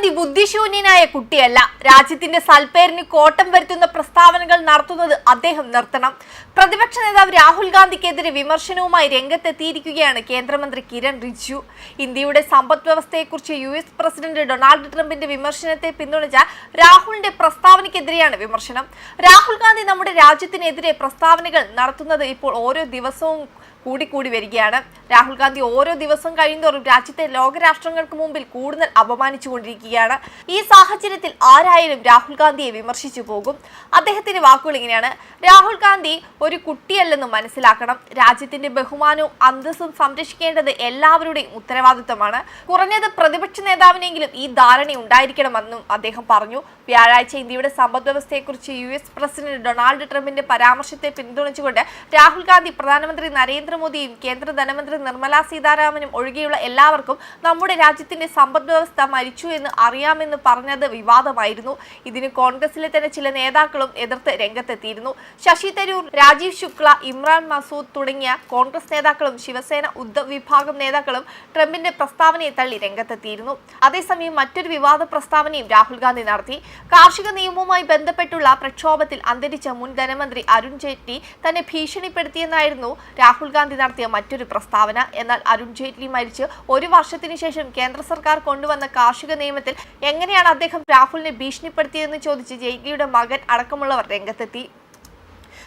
ഗാന്ധി ബുദ്ധിശൂന്യനായ കുട്ടിയല്ല. രാജ്യത്തിന്റെ സൽപ്പേരിന് കോട്ടം വരുത്തുന്ന പ്രസ്താവനകൾ നടത്തുന്നത് അദ്ദേഹം നിർത്തണം. പ്രതിപക്ഷ നേതാവ് രാഹുൽ ഗാന്ധിക്കെതിരെ വിമർശനവുമായി രംഗത്തെത്തിയിരിക്കുകയാണ് കേന്ദ്രമന്ത്രി കിരൺ റിജിജു. ഇന്ത്യയുടെ സമ്പദ് വ്യവസ്ഥയെക്കുറിച്ച് യു എസ് പ്രസിഡന്റ് ഡൊണാൾഡ് ട്രംപിന്റെ വിമർശനത്തെ പിന്തുണച്ച രാഹുലിന്റെ പ്രസ്താവനയ്ക്കെതിരെയാണ് വിമർശനം. രാഹുൽ ഗാന്ധി നമ്മുടെ രാജ്യത്തിനെതിരെ പ്രസ്താവനകൾ നടത്തുന്നത് ഇപ്പോൾ ഓരോ ദിവസവും കൂടിക്കൂടി വരികയാണ്. രാഹുൽ ഗാന്ധി ഓരോ ദിവസം കഴിയുന്തോറും രാജ്യത്തെ ലോകരാഷ്ട്രങ്ങൾക്ക് മുമ്പിൽ കൂടുതൽ അപമാനിച്ചുകൊണ്ടിരിക്കുകയാണ്. ഈ സാഹചര്യത്തിൽ ആരായാലും രാഹുൽ ഗാന്ധിയെ വിമർശിച്ചു പോകും. അദ്ദേഹത്തിന്റെ വാക്കുകൾ ഇങ്ങനെയാണ്. രാഹുൽ ഗാന്ധി ഒരു കുട്ടിയല്ലെന്ന് മനസ്സിലാക്കണം. രാജ്യത്തിന്റെ ബഹുമാനവും അന്തസ്സും സംരക്ഷിക്കേണ്ടത് എല്ലാവരുടെയും ഉത്തരവാദിത്തമാണ് കുറഞ്ഞത് പ്രതിപക്ഷ നേതാവിനെങ്കിലും ഈ ധാരണ ഉണ്ടായിരിക്കണമെന്നും അദ്ദേഹം പറഞ്ഞു. വ്യാഴാഴ്ച ഇന്ത്യയുടെ സമ്പദ് വ്യവസ്ഥയെക്കുറിച്ച് യു എസ് പ്രസിഡന്റ് ഡൊണാൾഡ് ട്രംപിന്റെ പരാമർശത്തെ പിന്തുണച്ചുകൊണ്ട് രാഹുൽ ഗാന്ധി പ്രധാനമന്ത്രി നരേന്ദ്രമോദിയും കേന്ദ്ര ധനമന്ത്രി നിർമ്മലാ സീതാരാമനും ഒഴികെയുള്ള എല്ലാവർക്കും നമ്മുടെ രാജ്യത്തിന്റെ സമ്പദ് വ്യവസ്ഥ മരിച്ചു എന്ന് അറിയാമെന്ന് പറഞ്ഞത് വിവാദമായിരുന്നു. ഇതിന് കോൺഗ്രസിലെ തന്നെ ചില നേതാക്കളും എതിർത്ത് രംഗത്തെത്തിയിരുന്നു. ശശി തരൂർ രാജീവ് ശുക്ല ഇമ്രാൻ മസൂദ് തുടങ്ങിയ കോൺഗ്രസ് നേതാക്കളും ശിവസേന ഉദ്ധവ് വിഭാഗം നേതാക്കളും ട്രംപിന്റെ പ്രസ്താവനയെ തള്ളി രംഗത്തെത്തിയിരുന്നു. അതേസമയം മറ്റൊരു വിവാദ പ്രസ്താവനയും രാഹുൽ ഗാന്ധി നടത്തി. കാർഷിക നിയമവുമായി ബന്ധപ്പെട്ടുള്ള പ്രക്ഷോഭത്തിൽ അന്തരിച്ച മുൻ ധനമന്ത്രി അരുൺ ജെയ്റ്റ്ലി തന്നെ ഭീഷണിപ്പെടുത്തിയെന്നായിരുന്നു രാഹുൽ നടത്തിയ മറ്റൊരു പ്രസ്താവന. എന്നാൽ അരുൺ ജെയ്റ്റ്ലി മരിച്ച് ഒരു വർഷത്തിനു ശേഷം കേന്ദ്ര സർക്കാർ കൊണ്ടുവന്ന കാർഷിക നിയമത്തിൽ എങ്ങനെയാണ് അദ്ദേഹം രാഹുലിനെ ഭീഷണിപ്പെടുത്തിയതെന്ന് ചോദിച്ച് ജെയ്റ്റ്ലിയുടെ മകൻ അടക്കമുള്ളവർ രംഗത്തെത്തി.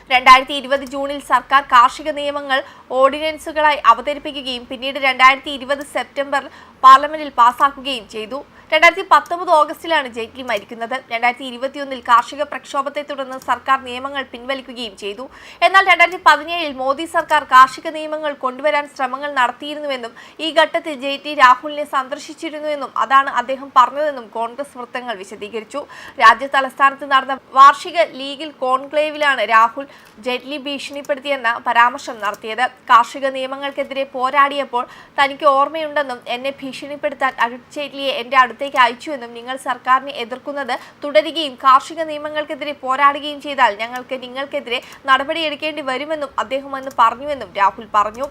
രണ്ടായിരത്തി ഇരുപത് ജൂണിൽ സർക്കാർ കാർഷിക നിയമങ്ങൾ ഓർഡിനൻസുകളായി അവതരിപ്പിക്കുകയും പിന്നീട് രണ്ടായിരത്തി ഇരുപത് സെപ്റ്റംബർ പാർലമെന്റിൽ പാസാക്കുകയും ചെയ്തു. രണ്ടായിരത്തി പത്തൊമ്പത് ഓഗസ്റ്റിലാണ് ജെയ്റ്റ്ലി മരിക്കുന്നത്. രണ്ടായിരത്തി ഇരുപത്തിയൊന്നിൽ കാർഷിക പ്രക്ഷോഭത്തെ തുടർന്ന് സർക്കാർ നിയമങ്ങൾ പിൻവലിക്കുകയും ചെയ്തു. എന്നാൽ രണ്ടായിരത്തി പതിനേഴിൽ മോദി സർക്കാർ കാർഷിക നിയമങ്ങൾ കൊണ്ടുവരാൻ ശ്രമങ്ങൾ നടത്തിയിരുന്നുവെന്നും ഈ ഘട്ടത്തിൽ ജെയ്റ്റ്ലി രാഹുലിനെ സന്ദർശിച്ചിരുന്നുവെന്നും അതാണ് അദ്ദേഹം പറഞ്ഞതെന്നും കോൺഗ്രസ് വൃത്തങ്ങൾ വിശദീകരിച്ചു. രാജ്യ തലസ്ഥാനത്ത് നടന്ന വാർഷിക ലീഗിൽ കോൺക്ലേവിലാണ് രാഹുൽ ജെയ്റ്റ്ലി ഭീഷണിപ്പെടുത്തിയെന്ന പരാമർശം നടത്തിയത്. കാർഷിക നിയമങ്ങൾക്കെതിരെ പോരാടിയപ്പോൾ തനിക്ക് ഓർമ്മയുണ്ടെന്നും എന്നെ ഭീഷണിപ്പെടുത്താൻ അരുൺ ജെയ്റ്റ്ലിയെ എന്റെ അടുത്തേക്ക് അയച്ചുവെന്നും നിങ്ങൾ സർക്കാരിനെ എതിർക്കുന്നത് തുടരുകയും കാർഷിക നിയമങ്ങൾക്കെതിരെ പോരാടുകയും ചെയ്താൽ ഞങ്ങൾക്ക് നിങ്ങൾക്കെതിരെ നടപടിയെടുക്കേണ്ടി വരുമെന്നും അദ്ദേഹം അന്ന് പറഞ്ഞുവെന്നും രാഹുൽ പറഞ്ഞു.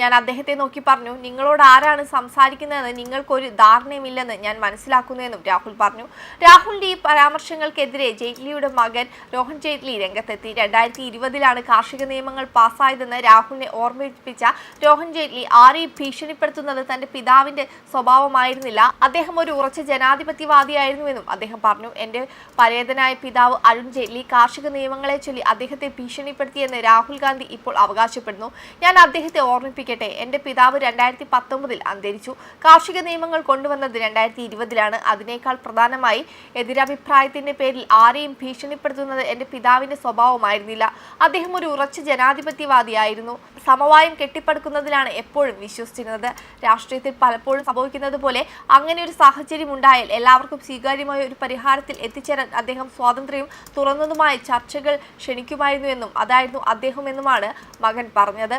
ഞാൻ അദ്ദേഹത്തെ നോക്കി പറഞ്ഞു നിങ്ങളോട് ആരാണ് സംസാരിക്കുന്നതെന്ന് നിങ്ങൾക്കൊരു ധാരണയുമില്ലെന്ന് ഞാൻ മനസ്സിലാക്കുന്നുവെന്നും രാഹുൽ പറഞ്ഞു. രാഹുലിന്റെ ഈ പരാമർശങ്ങൾക്കെതിരെ ജെയ്റ്റ്ലിയുടെ മകൻ രോഹൻ ജെയ്റ്റ്ലി രംഗത്തെത്തി. രണ്ടായിരത്തി ഇരുപതിലാണ് കാർഷിക നിയമങ്ങൾ പാസ്സായതെന്ന് രാഹുലിനെ ഓർമ്മിപ്പിച്ച രോഹൻ ജെയ്റ്റ്ലി ആരെയും ഭീഷണിപ്പെടുത്തുന്നത് തന്റെ പിതാവിന്റെ സ്വഭാവമായിരുന്നില്ല. അദ്ദേഹം ഒരു ഉറച്ച ജനാധിപത്യവാദിയായിരുന്നുവെന്നും അദ്ദേഹം പറഞ്ഞു. എന്റെ പരേതനായ പിതാവ് അരുൺ ജെയ്റ്റ്ലി കാർഷിക നിയമങ്ങളെ ചൊല്ലി അദ്ദേഹത്തെ ഭീഷണിപ്പെടുത്തിയെന്ന് രാഹുൽ ഗാന്ധി ഇപ്പോൾ അവകാശപ്പെടുന്നു. ഞാൻ അദ്ദേഹത്തെ ഓർമ്മിപ്പിക്കട്ടെ എന്റെ പിതാവ് രണ്ടായിരത്തി പത്തൊമ്പതിൽ അന്തരിച്ചു. കാർഷിക നിയമങ്ങൾ കൊണ്ടുവന്നത് രണ്ടായിരത്തി ഇരുപതിലാണ് അതിനേക്കാൾ പ്രധാനമായി എതിരഭിപ്രായത്തിന്റെ പേരിൽ ആരെയും ഭീഷണിപ്പെടുത്തുന്നത് എന്റെ പിതാവിന്റെ സ്വഭാവമായിരുന്നില്ല. അദ്ദേഹം ഒരു ഉറച്ച ജനാധിപത്യവാദിയായിരുന്നു. സമവായം കെട്ടിപ്പടുക്കുന്നതിലാണ് എപ്പോഴും വിശ്വസിച്ചിരുന്നത്. രാഷ്ട്രീയത്തിൽ പലപ്പോഴും സംഭവിക്കുന്നത് പോലെ അങ്ങനെ ഒരു സാഹചര്യം ഉണ്ടായാൽ എല്ലാവർക്കും സ്വീകാര്യമായ ഒരു പരിഹാരത്തിൽ എത്തിച്ചേരാൻ അദ്ദേഹം സ്വാതന്ത്ര്യം തുറന്നതുമായ ചർച്ചകൾ ക്ഷണിക്കുമായിരുന്നുവെന്നും അതായിരുന്നു അദ്ദേഹം എന്നുമാണ് മകൻ പറഞ്ഞത്.